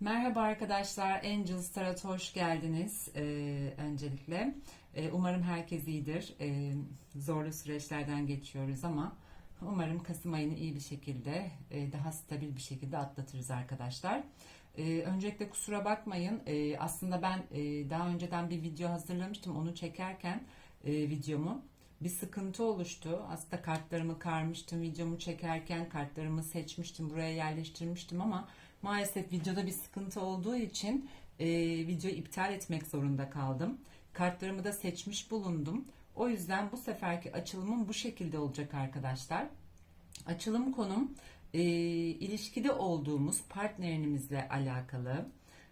Merhaba arkadaşlar, Angels Tarot'a hoş geldiniz ee, öncelikle. Ee, umarım herkes iyidir. Ee, zorlu süreçlerden geçiyoruz ama umarım Kasım ayını iyi bir şekilde, e, daha stabil bir şekilde atlatırız arkadaşlar. Ee, öncelikle kusura bakmayın, Ee, aslında ben e, daha önceden bir video hazırlamıştım, onu çekerken e, videomu. Bir sıkıntı oluştu. Aslında kartlarımı karmıştım, videomu çekerken kartlarımı seçmiştim, buraya yerleştirmiştim ama Maalesef videoda bir sıkıntı olduğu için e, videoyu iptal etmek zorunda kaldım. Kartlarımı da seçmiş bulundum. O yüzden bu seferki açılımım bu şekilde olacak arkadaşlar. Açılım konum e, ilişkide olduğumuz partnerimizle alakalı.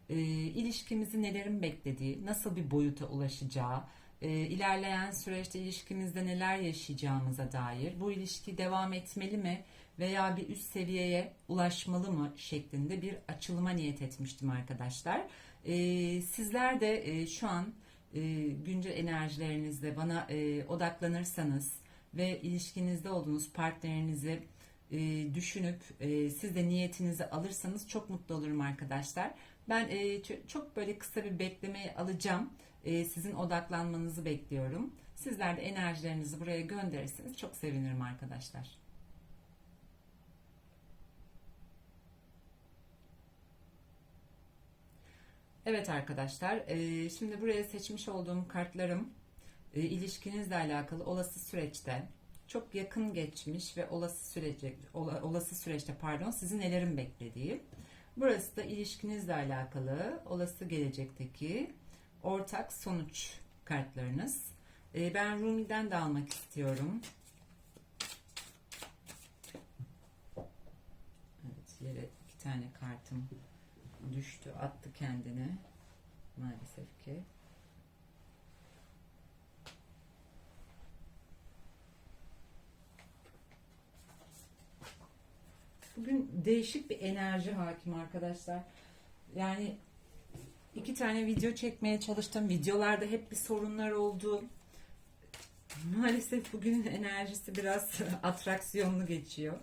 E, ilişkimizi nelerin beklediği, nasıl bir boyuta ulaşacağı, e, ilerleyen süreçte ilişkimizde neler yaşayacağımıza dair, bu ilişki devam etmeli mi veya bir üst seviyeye ulaşmalı mı şeklinde bir açılıma niyet etmiştim arkadaşlar. E, sizler de e, şu an e, güncel enerjilerinizle bana e, odaklanırsanız ve ilişkinizde olduğunuz partnerinizi e, düşünüp e, siz de niyetinizi alırsanız çok mutlu olurum arkadaşlar. Ben e, çok böyle kısa bir beklemeyi alacağım. E, sizin odaklanmanızı bekliyorum. Sizler de enerjilerinizi buraya gönderirseniz çok sevinirim arkadaşlar. Evet arkadaşlar, e, şimdi buraya seçmiş olduğum kartlarım e, ilişkinizle alakalı olası süreçte çok yakın geçmiş ve olası sürece ola- olası süreçte pardon sizi nelerin beklediği. Burası da ilişkinizle alakalı olası gelecekteki ortak sonuç kartlarınız. E, ben Rumi'den de almak istiyorum. Evet, yere iki tane kartım düştü, attı kendini. Maalesef ki. Bugün değişik bir enerji hakim arkadaşlar. Yani iki tane video çekmeye çalıştım. Videolarda hep bir sorunlar oldu. Maalesef bugünün enerjisi biraz atraksiyonlu geçiyor.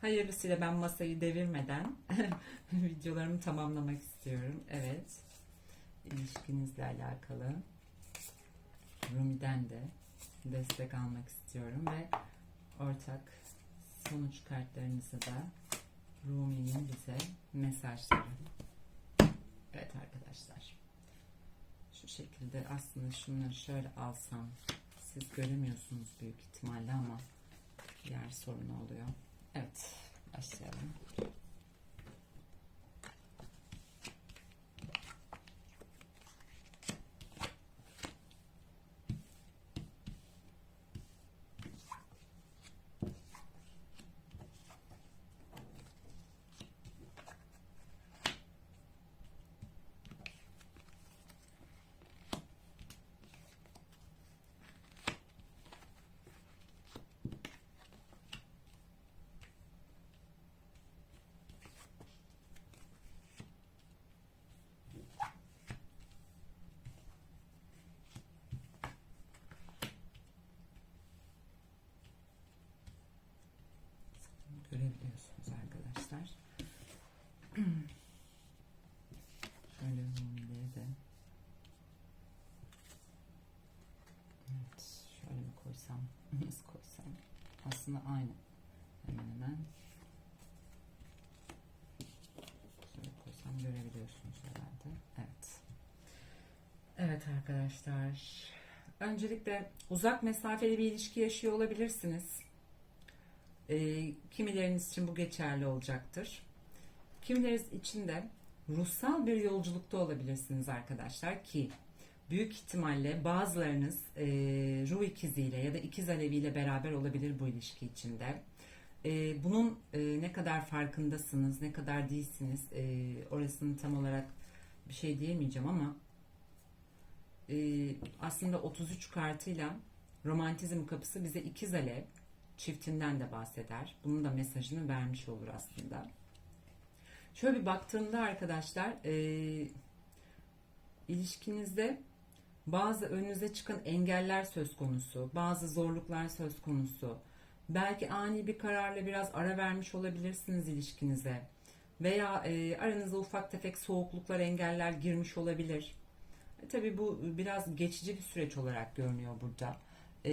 Hayırlısıyla ben masayı devirmeden videolarımı tamamlamak istiyorum. Evet. İlişkinizle alakalı. Rumi'den de destek almak istiyorum ve ortak sonuç kartlarınızı da Rumi'nin bize mesajları. Evet arkadaşlar. Şu şekilde aslında şunları şöyle alsam siz göremiyorsunuz büyük ihtimalle ama yer sorunu oluyor. Evet, başlayalım. Görebiliyorsunuz arkadaşlar. Şöyle rumileri de. Evet, şöyle mi koysam, nasıl koysam? Aslında aynı. Hemen hemen. Şöyle koysam görebiliyorsunuz herhalde. Evet. Evet arkadaşlar. Öncelikle uzak mesafeli bir ilişki yaşıyor olabilirsiniz. E, kimileriniz için bu geçerli olacaktır. Kimileriniz için de ruhsal bir yolculukta olabilirsiniz arkadaşlar ki büyük ihtimalle bazılarınız e, ruh ikiziyle ya da ikiz aleviyle beraber olabilir bu ilişki içinde. E, bunun e, ne kadar farkındasınız, ne kadar değilsiniz e, orasını tam olarak bir şey diyemeyeceğim ama e, aslında 33 kartıyla romantizm kapısı bize ikiz alev çiftinden de bahseder. Bunun da mesajını vermiş olur aslında. Şöyle bir baktığımda arkadaşlar e, ilişkinizde bazı önünüze çıkan engeller söz konusu, bazı zorluklar söz konusu. Belki ani bir kararla biraz ara vermiş olabilirsiniz ilişkinize. veya e, aranıza ufak tefek soğukluklar, engeller girmiş olabilir. E, tabii bu biraz geçici bir süreç olarak görünüyor burada. E,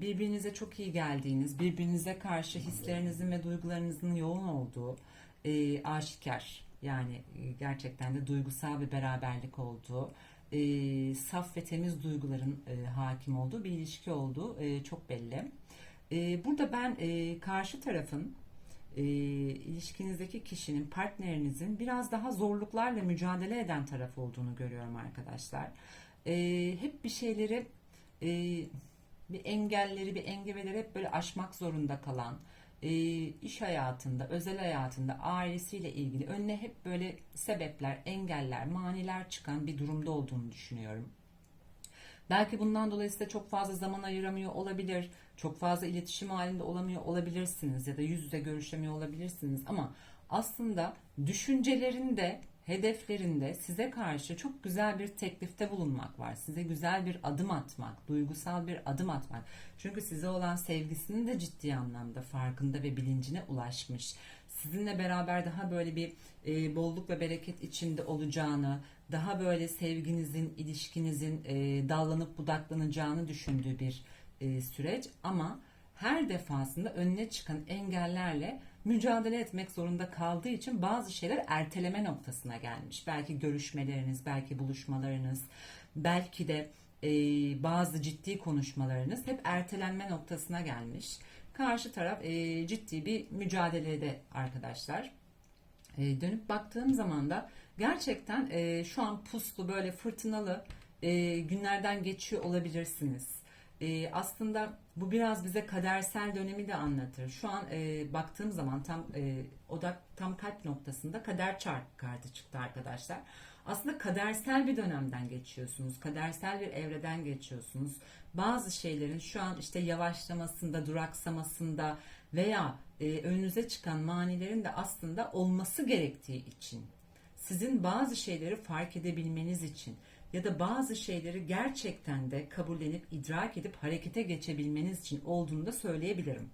birbirinize çok iyi geldiğiniz, birbirinize karşı hislerinizin ve duygularınızın yoğun olduğu e, aşikar. Yani e, gerçekten de duygusal bir beraberlik olduğu, e, saf ve temiz duyguların hakim olduğu bir ilişki olduğu çok belli. Burada ben karşı tarafın e, ilişkinizdeki kişinin, partnerinizin biraz daha zorluklarla mücadele eden taraf olduğunu görüyorum arkadaşlar. E, hep bir şeyleri, e, bir engelleri, bir engebeleri hep böyle aşmak zorunda kalan, e, iş hayatında, özel hayatında, ailesiyle ilgili önüne hep böyle sebepler, engeller, maniler çıkan bir durumda olduğunu düşünüyorum. Belki bundan dolayı size çok fazla zaman ayıramıyor olabilir. Çok fazla iletişim halinde olamıyor olabilirsiniz ya da yüz yüze görüşemiyor olabilirsiniz ama aslında düşüncelerinde, hedeflerinde size karşı çok güzel bir teklifte bulunmak var. Size güzel bir adım atmak, duygusal bir adım atmak. Çünkü size olan sevgisinin de ciddi anlamda farkında ve bilincine ulaşmış. Sizinle beraber daha böyle bir e, bolluk ve bereket içinde olacağını, daha böyle sevginizin, ilişkinizin e, dallanıp budaklanacağını düşündüğü bir e, süreç ama her defasında önüne çıkan engellerle mücadele etmek zorunda kaldığı için bazı şeyler erteleme noktasına gelmiş. Belki görüşmeleriniz, belki buluşmalarınız, belki de e, bazı ciddi konuşmalarınız hep ertelenme noktasına gelmiş. Karşı taraf e, ciddi bir mücadelede arkadaşlar. E, dönüp baktığım zaman da gerçekten e, şu an puslu böyle fırtınalı e, günlerden geçiyor olabilirsiniz. E, aslında bu biraz bize kadersel dönemi de anlatır. Şu an e, baktığım zaman tam e, odak tam kalp noktasında kader çark kartı çıktı arkadaşlar. Aslında kadersel bir dönemden geçiyorsunuz. Kadersel bir evreden geçiyorsunuz. Bazı şeylerin şu an işte yavaşlamasında, duraksamasında veya e, önünüze çıkan manilerin de aslında olması gerektiği için sizin bazı şeyleri fark edebilmeniz için ya da bazı şeyleri gerçekten de kabullenip idrak edip harekete geçebilmeniz için olduğunu da söyleyebilirim.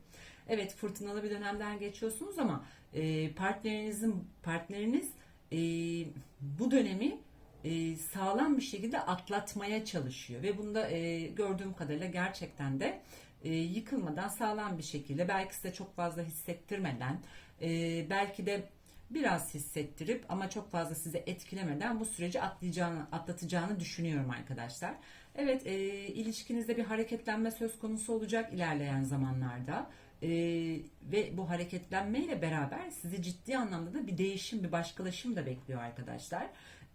Evet fırtınalı bir dönemden geçiyorsunuz ama e, partnerinizin partneriniz e, bu dönemi e, sağlam bir şekilde atlatmaya çalışıyor ve bunda e, gördüğüm kadarıyla gerçekten de e, yıkılmadan sağlam bir şekilde belki size çok fazla hissettirmeden e, belki de biraz hissettirip ama çok fazla size etkilemeden bu süreci atlayacağını, atlatacağını düşünüyorum arkadaşlar. Evet e, ilişkinizde bir hareketlenme söz konusu olacak ilerleyen zamanlarda. E, ve bu hareketlenmeyle beraber sizi ciddi anlamda da bir değişim, bir başkalaşım da bekliyor arkadaşlar.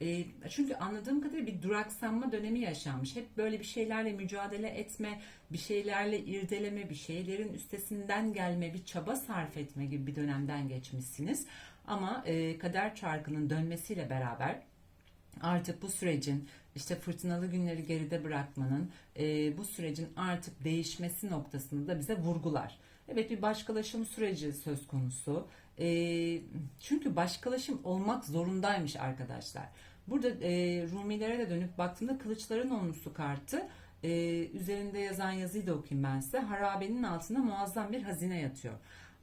E, çünkü anladığım kadarıyla bir duraksanma dönemi yaşanmış. Hep böyle bir şeylerle mücadele etme, bir şeylerle irdeleme, bir şeylerin üstesinden gelme, bir çaba sarf etme gibi bir dönemden geçmişsiniz. Ama e, kader çarkının dönmesiyle beraber artık bu sürecin işte fırtınalı günleri geride bırakmanın e, bu sürecin artık değişmesi noktasını da bize vurgular. Evet bir başkalaşım süreci söz konusu. E, çünkü başkalaşım olmak zorundaymış arkadaşlar. Burada e, Rumilere de dönüp baktığımda kılıçların onlusu kartı e, üzerinde yazan yazıyı da okuyayım ben size. Harabenin altında muazzam bir hazine yatıyor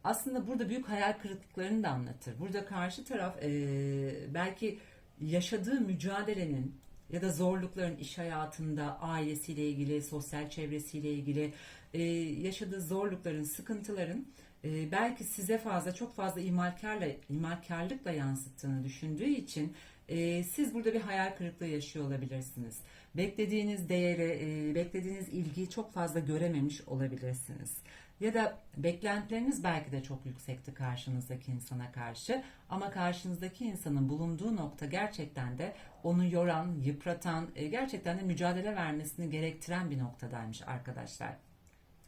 aslında burada büyük hayal kırıklıklarını da anlatır. Burada karşı taraf e, belki yaşadığı mücadelenin ya da zorlukların iş hayatında ailesiyle ilgili, sosyal çevresiyle ilgili e, yaşadığı zorlukların, sıkıntıların e, belki size fazla çok fazla imalkarla imalkarlıkla yansıttığını düşündüğü için e, siz burada bir hayal kırıklığı yaşıyor olabilirsiniz. Beklediğiniz değeri, e, beklediğiniz ilgiyi çok fazla görememiş olabilirsiniz. Ya da beklentileriniz belki de çok yüksekti karşınızdaki insana karşı ama karşınızdaki insanın bulunduğu nokta gerçekten de onu yoran, yıpratan, e, gerçekten de mücadele vermesini gerektiren bir noktadaymış arkadaşlar.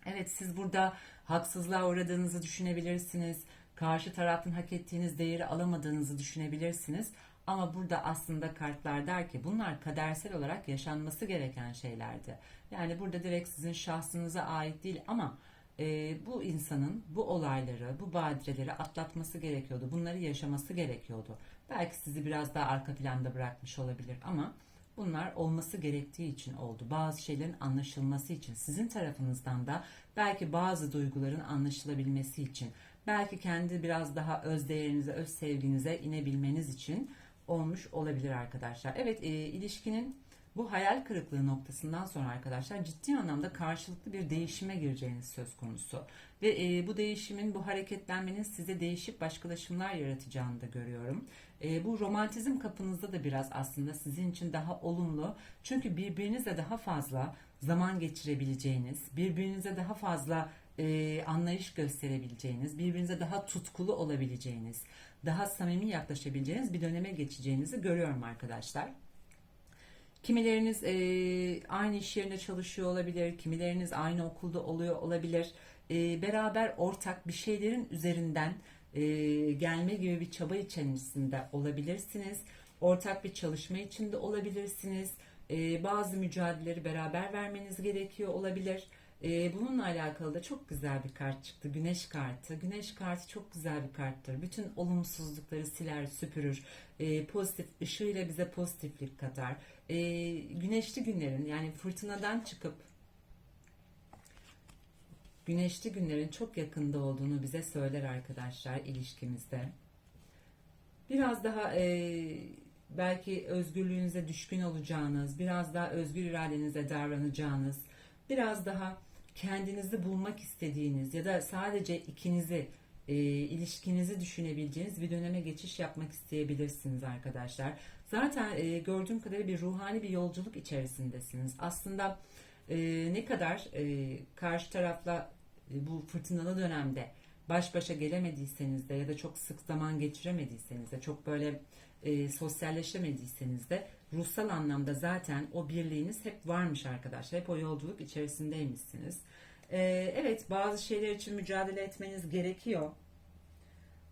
Evet siz burada haksızlığa uğradığınızı düşünebilirsiniz. Karşı tarafın hak ettiğiniz değeri alamadığınızı düşünebilirsiniz. Ama burada aslında kartlar der ki bunlar kadersel olarak yaşanması gereken şeylerdi. Yani burada direkt sizin şahsınıza ait değil ama e, bu insanın bu olayları, bu badireleri atlatması gerekiyordu. Bunları yaşaması gerekiyordu. Belki sizi biraz daha arka planda bırakmış olabilir ama bunlar olması gerektiği için oldu. Bazı şeylerin anlaşılması için, sizin tarafınızdan da belki bazı duyguların anlaşılabilmesi için, belki kendi biraz daha öz değerinize, öz sevginize inebilmeniz için olmuş olabilir arkadaşlar. Evet, e, ilişkinin bu hayal kırıklığı noktasından sonra arkadaşlar ciddi anlamda karşılıklı bir değişime gireceğiniz söz konusu. Ve e, bu değişimin, bu hareketlenmenin size değişik başkalaşımlar yaratacağını da görüyorum. E, bu romantizm kapınızda da biraz aslında sizin için daha olumlu. Çünkü birbirinizle daha fazla zaman geçirebileceğiniz, birbirinize daha fazla e, anlayış gösterebileceğiniz, birbirinize daha tutkulu olabileceğiniz, daha samimi yaklaşabileceğiniz bir döneme geçeceğinizi görüyorum arkadaşlar. Kimileriniz e, aynı iş yerinde çalışıyor olabilir, kimileriniz aynı okulda oluyor olabilir. E, beraber ortak bir şeylerin üzerinden e, gelme gibi bir çaba içerisinde olabilirsiniz. Ortak bir çalışma içinde olabilirsiniz. E, bazı mücadeleleri beraber vermeniz gerekiyor olabilir. E, bununla alakalı da çok güzel bir kart çıktı. Güneş kartı. Güneş kartı çok güzel bir karttır. Bütün olumsuzlukları siler, süpürür. E, pozitif ışığıyla bize pozitiflik katar. E, güneşli günlerin yani fırtınadan çıkıp güneşli günlerin çok yakında olduğunu bize söyler arkadaşlar ilişkimizde. Biraz daha e, belki özgürlüğünüze düşkün olacağınız, biraz daha özgür iradenize davranacağınız, biraz daha kendinizi bulmak istediğiniz ya da sadece ikinizi e, ilişkinizi düşünebileceğiniz bir döneme geçiş yapmak isteyebilirsiniz arkadaşlar. Zaten e, gördüğüm kadarıyla bir ruhani bir yolculuk içerisindesiniz. Aslında e, ne kadar e, karşı tarafla e, bu fırtınalı dönemde baş başa gelemediyseniz de ya da çok sık zaman geçiremediyseniz de çok böyle e, sosyalleşemediyseniz de ruhsal anlamda zaten o birliğiniz hep varmış arkadaşlar. Hep o yolculuk içerisindeymişsiniz. E, evet bazı şeyler için mücadele etmeniz gerekiyor.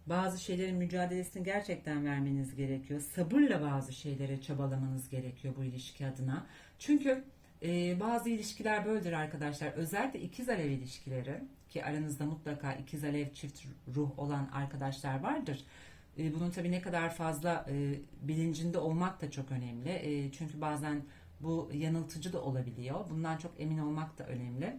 Bazı şeylerin mücadelesini gerçekten vermeniz gerekiyor. Sabırla bazı şeylere çabalamanız gerekiyor bu ilişki adına. Çünkü e, bazı ilişkiler böyledir arkadaşlar. Özellikle ikiz alev ilişkileri ki aranızda mutlaka ikiz alev çift ruh olan arkadaşlar vardır. E, bunun tabii ne kadar fazla e, bilincinde olmak da çok önemli. E, çünkü bazen bu yanıltıcı da olabiliyor. Bundan çok emin olmak da önemli.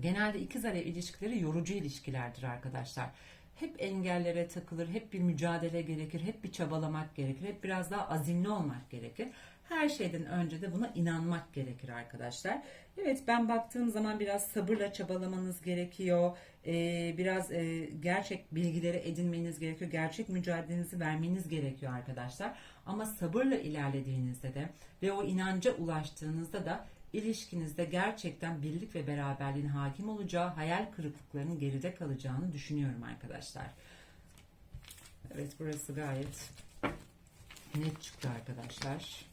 Genelde ikiz alev ilişkileri yorucu ilişkilerdir arkadaşlar. Hep engellere takılır, hep bir mücadele gerekir, hep bir çabalamak gerekir, hep biraz daha azimli olmak gerekir. Her şeyden önce de buna inanmak gerekir arkadaşlar. Evet ben baktığım zaman biraz sabırla çabalamanız gerekiyor. Ee, biraz e, gerçek bilgileri edinmeniz gerekiyor. Gerçek mücadelenizi vermeniz gerekiyor arkadaşlar. Ama sabırla ilerlediğinizde de ve o inanca ulaştığınızda da ilişkinizde gerçekten birlik ve beraberliğin hakim olacağı, hayal kırıklıklarının geride kalacağını düşünüyorum arkadaşlar. Evet burası gayet net çıktı arkadaşlar.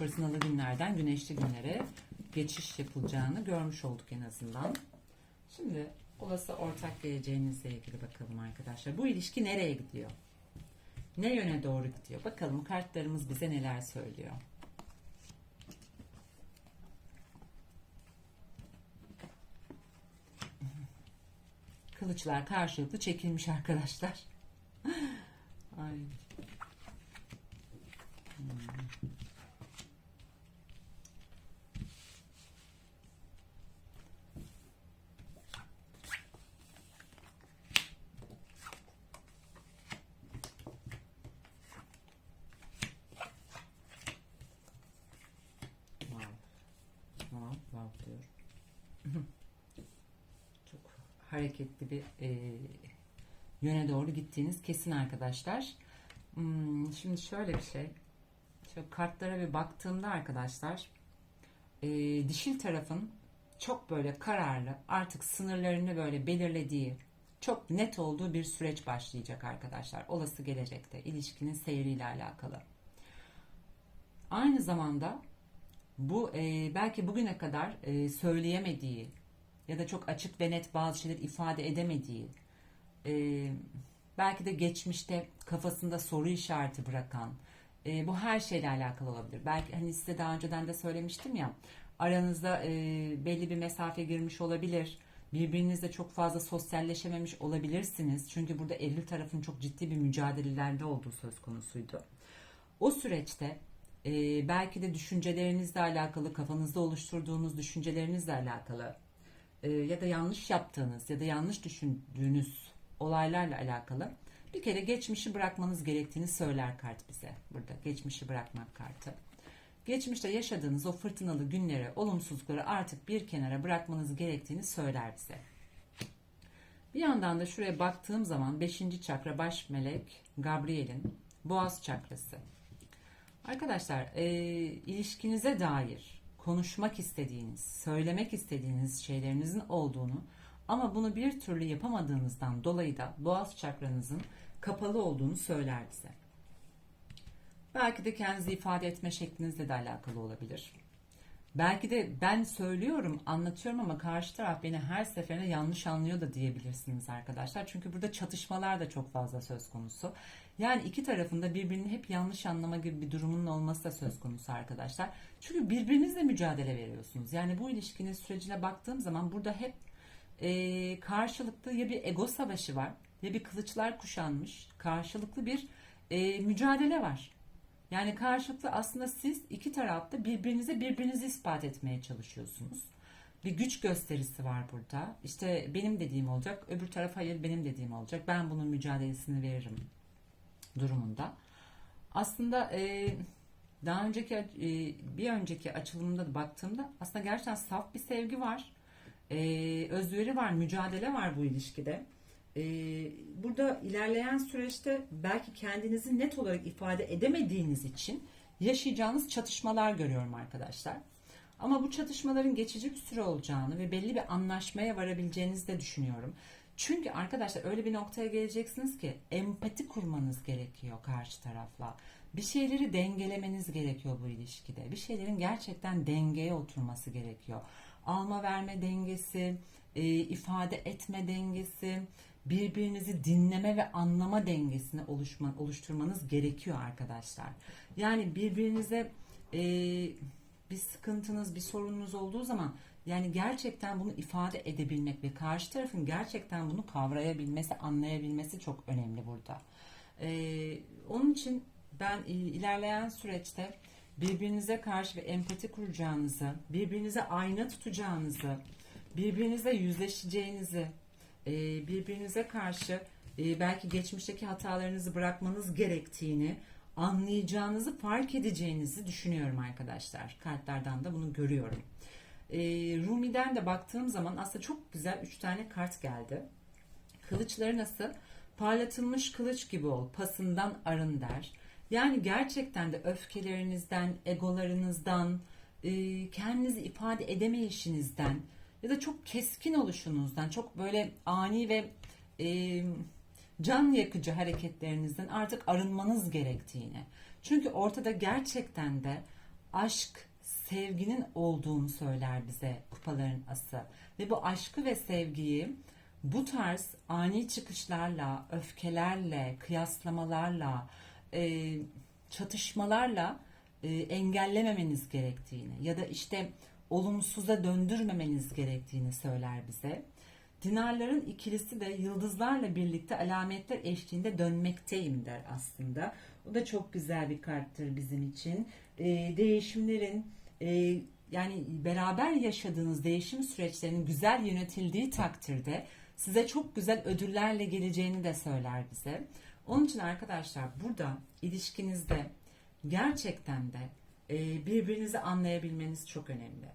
Fırtınalı günlerden güneşli günlere geçiş yapılacağını görmüş olduk en azından. Şimdi olası ortak geleceğinizle ilgili bakalım arkadaşlar. Bu ilişki nereye gidiyor? Ne yöne doğru gidiyor? Bakalım kartlarımız bize neler söylüyor. Kılıçlar karşılıklı çekilmiş arkadaşlar. Ay. Hmm. Wow. Wow, wow diyor. Çok hareketli bir e, yöne doğru gittiğiniz kesin arkadaşlar. Hmm, şimdi şöyle bir şey. Şöyle kartlara bir baktığımda arkadaşlar e, dişil tarafın çok böyle kararlı artık sınırlarını böyle belirlediği çok net olduğu bir süreç başlayacak arkadaşlar. Olası gelecekte ilişkinin seyriyle alakalı. Aynı zamanda bu e, belki bugüne kadar e, söyleyemediği ya da çok açık ve net bazı şeyler ifade edemediği e, belki de geçmişte kafasında soru işareti bırakan e, bu her şeyle alakalı olabilir. Belki hani size daha önceden de söylemiştim ya aranızda e, belli bir mesafe girmiş olabilir. Birbirinizle çok fazla sosyalleşememiş olabilirsiniz. Çünkü burada Eylül tarafın çok ciddi bir mücadelelerde olduğu söz konusuydu. O süreçte e, belki de düşüncelerinizle alakalı, kafanızda oluşturduğunuz düşüncelerinizle alakalı e, ya da yanlış yaptığınız ya da yanlış düşündüğünüz olaylarla alakalı bir kere geçmişi bırakmanız gerektiğini söyler kart bize. Burada geçmişi bırakmak kartı. Geçmişte yaşadığınız o fırtınalı günleri, olumsuzlukları artık bir kenara bırakmanız gerektiğini söyler bize. Bir yandan da şuraya baktığım zaman 5. çakra baş melek Gabriel'in boğaz çakrası. Arkadaşlar e, ilişkinize dair konuşmak istediğiniz, söylemek istediğiniz şeylerinizin olduğunu ama bunu bir türlü yapamadığınızdan dolayı da boğaz çakranızın kapalı olduğunu söyler bize. Belki de kendinizi ifade etme şeklinizle de alakalı olabilir. Belki de ben söylüyorum, anlatıyorum ama karşı taraf beni her seferinde yanlış anlıyor da diyebilirsiniz arkadaşlar. Çünkü burada çatışmalar da çok fazla söz konusu. Yani iki tarafında birbirini hep yanlış anlama gibi bir durumun olması da söz konusu arkadaşlar. Çünkü birbirinizle mücadele veriyorsunuz. Yani bu ilişkinin sürecine baktığım zaman burada hep e, karşılıklı ya bir ego savaşı var ya bir kılıçlar kuşanmış karşılıklı bir e, mücadele var. Yani karşılıklı aslında siz iki tarafta birbirinize birbirinizi ispat etmeye çalışıyorsunuz. Bir güç gösterisi var burada. İşte benim dediğim olacak, öbür taraf hayır benim dediğim olacak. Ben bunun mücadelesini veririm durumunda. Aslında e, daha önceki e, bir önceki açılımda da baktığımda aslında gerçekten saf bir sevgi var. E, özveri var, mücadele var bu ilişkide. E, burada ilerleyen süreçte belki kendinizi net olarak ifade edemediğiniz için yaşayacağınız çatışmalar görüyorum arkadaşlar. Ama bu çatışmaların geçici bir süre olacağını ve belli bir anlaşmaya varabileceğinizi de düşünüyorum. Çünkü arkadaşlar öyle bir noktaya geleceksiniz ki empati kurmanız gerekiyor karşı tarafla. Bir şeyleri dengelemeniz gerekiyor bu ilişkide. Bir şeylerin gerçekten dengeye oturması gerekiyor. Alma verme dengesi, e, ifade etme dengesi, birbirinizi dinleme ve anlama dengesini oluşma, oluşturmanız gerekiyor arkadaşlar. Yani birbirinize e, bir sıkıntınız, bir sorununuz olduğu zaman yani gerçekten bunu ifade edebilmek ve karşı tarafın gerçekten bunu kavrayabilmesi, anlayabilmesi çok önemli burada. Ee, onun için ben ilerleyen süreçte birbirinize karşı bir empati kuracağınızı, birbirinize ayna tutacağınızı, birbirinize yüzleşeceğinizi, e, birbirinize karşı e, belki geçmişteki hatalarınızı bırakmanız gerektiğini anlayacağınızı, fark edeceğinizi düşünüyorum arkadaşlar. Kartlardan da bunu görüyorum. E, Rumi'den de baktığım zaman aslında çok güzel 3 tane kart geldi. Kılıçları nasıl? Parlatılmış kılıç gibi ol, pasından arın der. Yani gerçekten de öfkelerinizden, egolarınızdan, e, kendinizi ifade edemeyişinizden ya da çok keskin oluşunuzdan, çok böyle ani ve e, can yakıcı hareketlerinizden artık arınmanız gerektiğini. Çünkü ortada gerçekten de aşk, sevginin olduğunu söyler bize kupaların ası. Ve bu aşkı ve sevgiyi bu tarz ani çıkışlarla, öfkelerle, kıyaslamalarla, e, çatışmalarla e, engellememeniz gerektiğini ya da işte olumsuza döndürmemeniz gerektiğini söyler bize. Dinarların ikilisi de yıldızlarla birlikte alametler eşliğinde dönmekteyim der aslında. O da çok güzel bir karttır bizim için. E, değişimlerin e, yani beraber yaşadığınız değişim süreçlerinin güzel yönetildiği takdirde size çok güzel ödüllerle geleceğini de söyler bize. Onun için arkadaşlar burada ilişkinizde gerçekten de birbirinizi anlayabilmeniz çok önemli.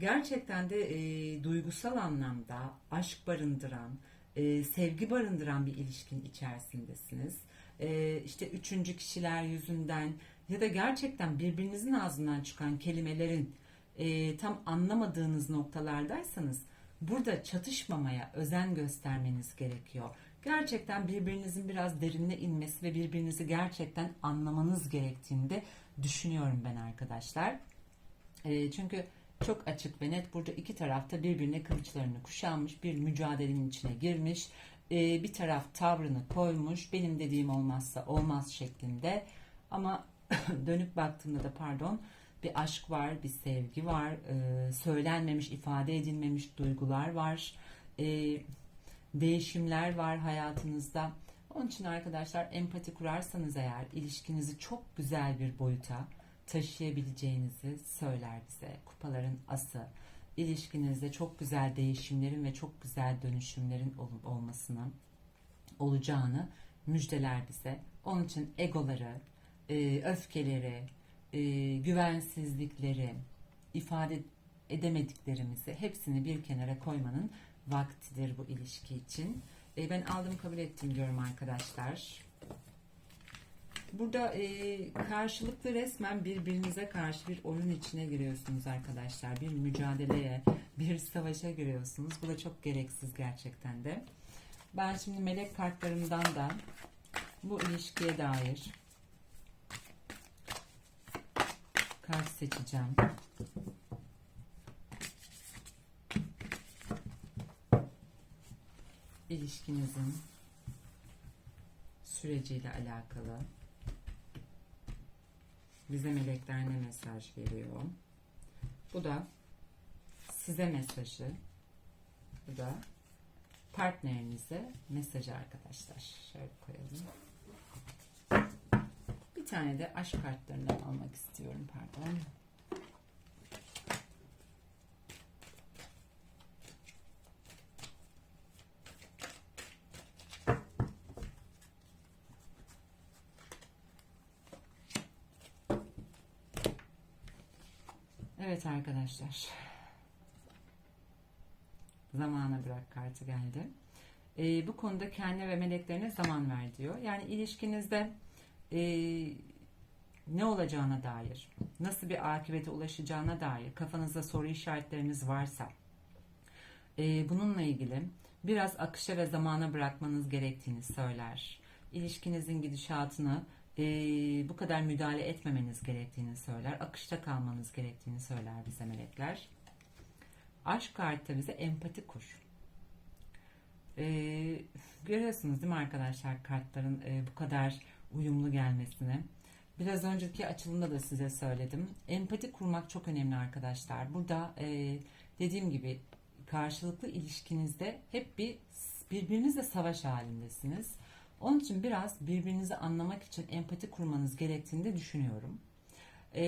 Gerçekten de e, duygusal anlamda aşk barındıran, e, sevgi barındıran bir ilişkin içerisindesiniz. E, işte üçüncü kişiler yüzünden ya da gerçekten birbirinizin ağzından çıkan kelimelerin e, tam anlamadığınız noktalardaysanız burada çatışmamaya özen göstermeniz gerekiyor. Gerçekten birbirinizin biraz derinine inmesi ve birbirinizi gerçekten anlamanız gerektiğini de düşünüyorum ben arkadaşlar. E, çünkü çok açık ve net burada iki tarafta birbirine kılıçlarını kuşanmış bir mücadelenin içine girmiş. E, bir taraf tavrını koymuş benim dediğim olmazsa olmaz şeklinde ama dönüp baktığımda da pardon bir aşk var, bir sevgi var, e, söylenmemiş, ifade edilmemiş duygular var, e, değişimler var hayatınızda. Onun için arkadaşlar empati kurarsanız eğer ilişkinizi çok güzel bir boyuta taşıyabileceğinizi söyler bize. Kupaların ası. ilişkinizde çok güzel değişimlerin ve çok güzel dönüşümlerin ol- olmasını olacağını müjdeler bize. Onun için egoları, e, öfkeleri, e, güvensizlikleri, ifade edemediklerimizi hepsini bir kenara koymanın vaktidir bu ilişki için. E, ben aldım kabul ettim diyorum arkadaşlar. Burada e, karşılıklı resmen birbirinize karşı bir oyun içine giriyorsunuz arkadaşlar. Bir mücadeleye, bir savaşa giriyorsunuz. Bu da çok gereksiz gerçekten de. Ben şimdi melek kartlarımdan da bu ilişkiye dair kart seçeceğim. İlişkinizin süreciyle alakalı bize melekler ne mesaj veriyor? Bu da size mesajı. Bu da partnerinize mesajı arkadaşlar. Şöyle koyalım. Bir tane de aşk kartlarından almak istiyorum pardon. Evet arkadaşlar. Zamana bırak kartı geldi. Ee, bu konuda kendine ve meleklerine zaman ver diyor. Yani ilişkinizde e, ne olacağına dair, nasıl bir akibete ulaşacağına dair kafanızda soru işaretleriniz varsa e, bununla ilgili biraz akışa ve zamana bırakmanız gerektiğini söyler. İlişkinizin gidişatını e, bu kadar müdahale etmemeniz gerektiğini söyler. Akışta kalmanız gerektiğini söyler bize melekler. Aşk kartı bize empati kur. E, görüyorsunuz değil mi arkadaşlar kartların e, bu kadar uyumlu gelmesini. Biraz önceki açılımda da size söyledim. Empati kurmak çok önemli arkadaşlar. Burada e, dediğim gibi karşılıklı ilişkinizde hep bir birbirinizle savaş halindesiniz. Onun için biraz birbirinizi anlamak için empati kurmanız gerektiğini de düşünüyorum. E,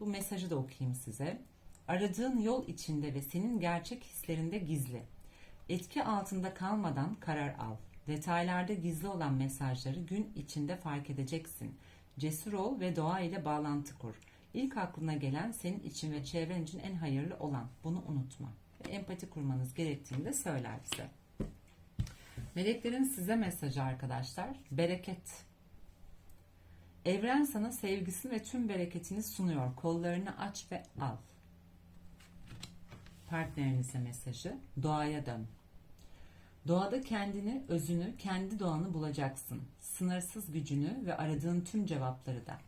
bu mesajı da okuyayım size. Aradığın yol içinde ve senin gerçek hislerinde gizli. Etki altında kalmadan karar al. Detaylarda gizli olan mesajları gün içinde fark edeceksin. Cesur ol ve doğa ile bağlantı kur. İlk aklına gelen senin için ve çevren için en hayırlı olan. Bunu unutma. Ve empati kurmanız gerektiğini de söyler bize. Meleklerin size mesajı arkadaşlar. Bereket. Evren sana sevgisini ve tüm bereketini sunuyor. Kollarını aç ve al. Partnerinize mesajı. Doğaya dön. Doğada kendini, özünü, kendi doğanı bulacaksın. Sınırsız gücünü ve aradığın tüm cevapları da.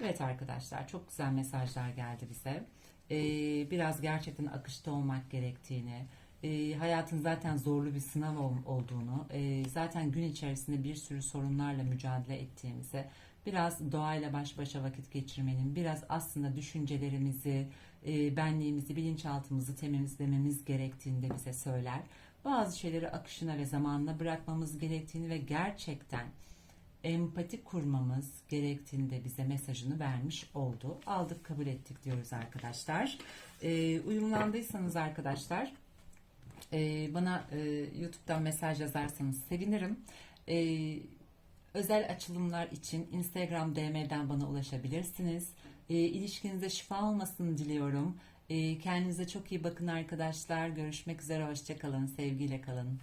Evet arkadaşlar çok güzel mesajlar geldi bize. Ee, biraz gerçekten akışta olmak gerektiğini, e, hayatın zaten zorlu bir sınav ol- olduğunu, e, zaten gün içerisinde bir sürü sorunlarla mücadele ettiğimizi, biraz doğayla baş başa vakit geçirmenin, biraz aslında düşüncelerimizi, e, benliğimizi, bilinçaltımızı temizlememiz gerektiğini bize söyler. Bazı şeyleri akışına ve zamanla bırakmamız gerektiğini ve gerçekten empati kurmamız gerektiğini de bize mesajını vermiş oldu. Aldık kabul ettik diyoruz arkadaşlar. E, uyumlandıysanız arkadaşlar e, bana e, YouTube'dan mesaj yazarsanız sevinirim. E, özel açılımlar için Instagram DM'den bana ulaşabilirsiniz. E, ilişkinize şifa olmasını diliyorum. E, kendinize çok iyi bakın arkadaşlar. Görüşmek üzere. Hoşçakalın. Sevgiyle kalın.